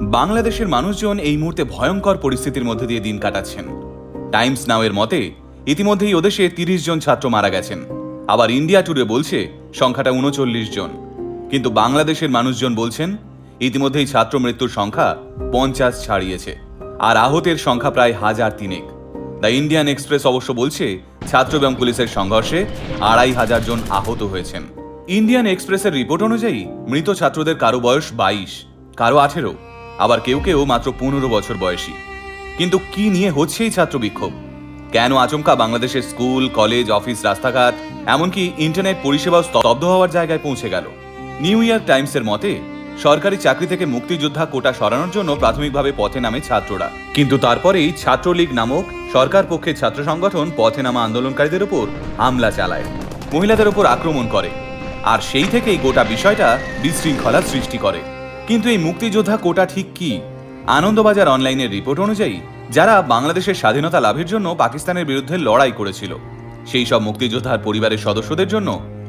বাংলাদেশের মানুষজন এই মুহূর্তে ভয়ঙ্কর পরিস্থিতির মধ্যে দিয়ে দিন কাটাচ্ছেন। টাইমস নাওয়ের মতে, ইতিমধ্যেই ওদেশে তিরিশ জন ছাত্র মারা গেছেন। আবার ইন্ডিয়া টুডে বলছে, সংখ্যাটা উনচল্লিশ জন। কিন্তু বাংলাদেশের মানুষজন বলছেন, ইতিমধ্যেই ছাত্র মৃত্যুর সংখ্যা পঞ্চাশ ছাড়িয়েছে। আর আহতের সংখ্যা প্রায় হাজার তিনেক। দ্য ইন্ডিয়ান এক্সপ্রেস অবশ্য বলছে, ছাত্র এবং পুলিশের সংঘর্ষে আড়াই হাজার জন আহত হয়েছেন। ইন্ডিয়ান এক্সপ্রেসের রিপোর্ট অনুযায়ী, মৃত ছাত্রদের কারও বয়স বাইশ, কারও আঠেরো। আবার কেউ কেউ মাত্র পনেরো বছর বয়সী। কিন্তু কি নিয়ে হচ্ছে এই ছাত্র বিক্ষোভ? কেন আচমকা বাংলাদেশের স্কুল, কলেজ, অফিস, রাস্তাঘাট, এমনকি ইন্টারনেট পরিষেবাও স্তব্ধ হওয়ার জায়গায় পৌঁছে গেল? নিউ ইয়র্ক টাইমসের মতে, সরকারি চাকরি থেকে মুক্তিযোদ্ধা কোটা সরানোর জন্য প্রাথমিকভাবে পথে নামে ছাত্ররা। কিন্তু তারপরেই ছাত্রলীগ নামক সরকার পক্ষের ছাত্র সংগঠন পথে নামা আন্দোলনকারীদের উপর হামলা চালায়। মহিলাদের উপর আক্রমণ করে। আর সেই থেকেই গোটা বিষয়টা বিশৃঙ্খলার সৃষ্টি করে। কিন্তু এই মুক্তিযোদ্ধা কোটা ঠিক কি? আনন্দবাজার অনলাইনের রিপোর্ট অনুযায়ী, যারা বাংলাদেশের স্বাধীনতা লাভের জন্য পাকিস্তানের বিরুদ্ধে লড়াই করেছিল, সেই সব মুক্তিযোদ্ধার পরিবারের সদস্যদের জন্য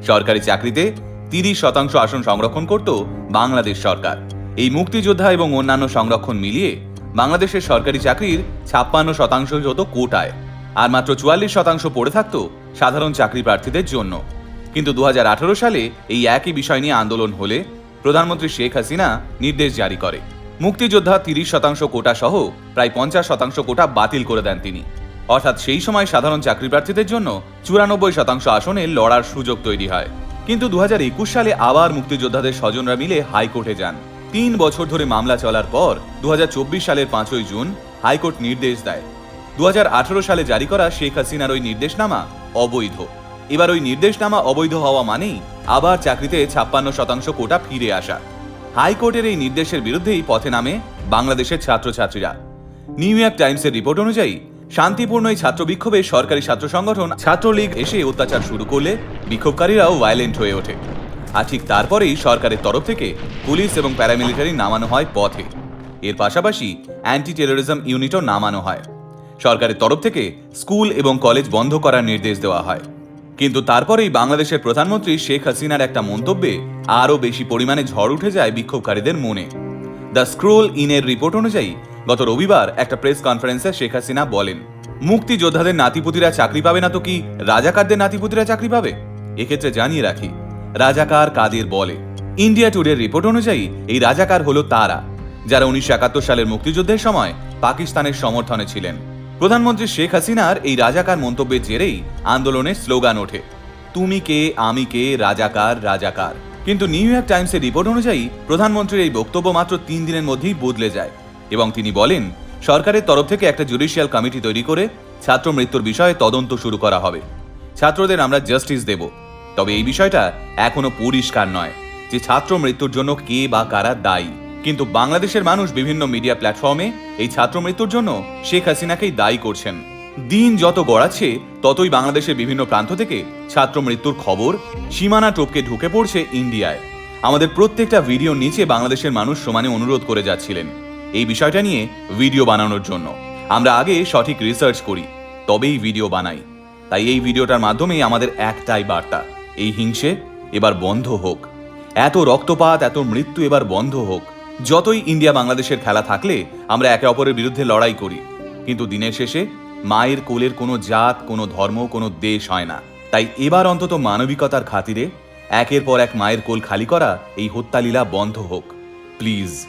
সরকারি চাকরিতে তিরিশ শতাংশ আসন সংরক্ষণ করত বাংলাদেশ সরকার। এই মুক্তিযোদ্ধা এবং অন্যান্য সংরক্ষণ মিলিয়ে বাংলাদেশের সরকারি চাকরির ছাপ্পান্ন শতাংশ হতো কোটায়, আর মাত্র চুয়াল্লিশ শতাংশ পড়ে থাকত সাধারণ চাকরি প্রার্থীদের জন্য। কিন্তু দু হাজার আঠেরো সালে এই একই বিষয় নিয়ে আন্দোলন হলে প্রধানমন্ত্রী শেখ হাসিনা নির্দেশ জারি করে। মুক্তিযোদ্ধা তিরিশ শতাংশ কোটা সহ প্রায় পঞ্চাশ শতাংশ কোটা বাতিল করে দেন তিনি। অর্থাৎ সেই সময় সাধারণ চাকরি প্রার্থীদের জন্য চুরানব্বই শতাংশ আসনে লড়ার সুযোগ তৈরি হয়। কিন্তু দু হাজার একুশ সালে আবার মুক্তিযোদ্ধাদের স্বজনরা মিলে হাইকোর্টে যান। তিন বছর ধরে মামলা চলার পর দু হাজার চব্বিশ সালের পাঁচই জুন হাইকোর্ট নির্দেশ দেয়। দু হাজার আঠেরো সালে জারি করা শেখ হাসিনার ওই নির্দেশনামা অবৈধ। এবার ওই নির্দেশনামা অবৈধ হওয়া মানেই আবার চাকরিতে ছাপ্পান্ন শতাংশ কোটা ফিরে আসা। হাইকোর্টের এই নির্দেশের বিরুদ্ধেই পথে নামে বাংলাদেশের ছাত্রছাত্রীরা। নিউ ইয়র্ক টাইমসের রিপোর্ট অনুযায়ী, শান্তিপূর্ণ এই ছাত্র বিক্ষোভে সরকারি ছাত্র সংগঠন ছাত্রলীগ এসে অত্যাচার শুরু করলে বিক্ষোভকারীরাও ভায়োলেন্ট হয়ে ওঠে। আর ঠিক তারপরেই সরকারের তরফ থেকে পুলিশ এবং প্যারামিলিটারি নামানো হয় পথে। এর পাশাপাশি অ্যান্টি টেরোরিজম ইউনিটও নামানো হয়। সরকারের তরফ থেকে স্কুল এবং কলেজ বন্ধ করার নির্দেশ দেওয়া হয়। কিন্তু তারপরেই বাংলাদেশের প্রধানমন্ত্রী শেখ হাসিনার একটা মন্তব্যে আরও বেশি পরিমাণে ঝড় উঠে যায় বিক্ষোভকারীদের মনে। দ্য স্ক্রোল ইনের রিপোর্ট অনুযায়ী গত রবিবার একটা প্রেস কনফারেন্সে শেখ হাসিনা বলেন, মুক্তিযোদ্ধাদের নাতিপুতিরা চাকরি পাবে না তো কি রাজাকারদের নাতিপুতিরা চাকরি পাবে? এক্ষেত্রে জানিয়ে রাখি, রাজাকার কাদের বলে। ইন্ডিয়া টুডের রিপোর্ট অনুযায়ী এই রাজাকার হলো তারা, যারা উনিশশো একাত্তর সালের মুক্তিযুদ্ধের সময় পাকিস্তানের সমর্থনে ছিলেন। প্রধানমন্ত্রী শেখ হাসিনার এই রাজাকার মন্তব্যের জেরেই আন্দোলনের স্লোগান ওঠে, তুমি কে, আমি কে, রাজাকার রাজাকার। কিন্তু নিউ ইয়র্ক টাইমসের রিপোর্ট অনুযায়ী প্রধানমন্ত্রীর এই বক্তব্য মাত্র তিন দিনের মধ্যেই বদলে যায় এবং তিনি বলেন, সরকারের তরফ থেকে একটা জুডিশিয়াল কমিটি তৈরি করে ছাত্র মৃত্যুর বিষয়ে তদন্ত শুরু করা হবে। ছাত্রদের আমরা জাস্টিস দেব। তবে এই বিষয়টা এখনও পরিষ্কার নয় যে ছাত্র মৃত্যুর জন্য কে বা কারা দায়ী। কিন্তু বাংলাদেশের মানুষ বিভিন্ন মিডিয়া প্ল্যাটফর্মে এই ছাত্র মৃত্যুর জন্য শেখ হাসিনাকেই দায়ী করছেন। দিন যত গড়াচ্ছে, ততই বাংলাদেশের বিভিন্ন প্রান্ত থেকে ছাত্র মৃত্যুর খবর সীমানা টপকে ঢুকে পড়ছে ইন্ডিয়ায়। আমাদের প্রত্যেকটা ভিডিও নিচে বাংলাদেশের মানুষ সমানে অনুরোধ করে যাচ্ছিলেন এই বিষয়টা নিয়ে ভিডিও বানানোর জন্য। আমরা আগে সঠিক রিসার্চ করি, তবেই ভিডিও বানাই। তাই এই ভিডিওটার মাধ্যমেই আমাদের একটাই বার্তা, এই হিংসে এবার বন্ধ হোক। এত রক্তপাত, এত মৃত্যু এবার বন্ধ হোক। যতই ইন্ডিয়া বাংলাদেশের খেলা থাকলে আমরা একে অপরের বিরুদ্ধে লড়াই করি। কিন্তু দিনের শেষে মায়ের কোলের কোনো জাত, কোনো ধর্ম, কোনো দেশ হয় না। তাই এবার অন্তত মানবিকতার খাতিরে একের পর এক মায়ের কোল খালি করা, এই হত্যালীলা বন্ধ হোক। প্লিজ।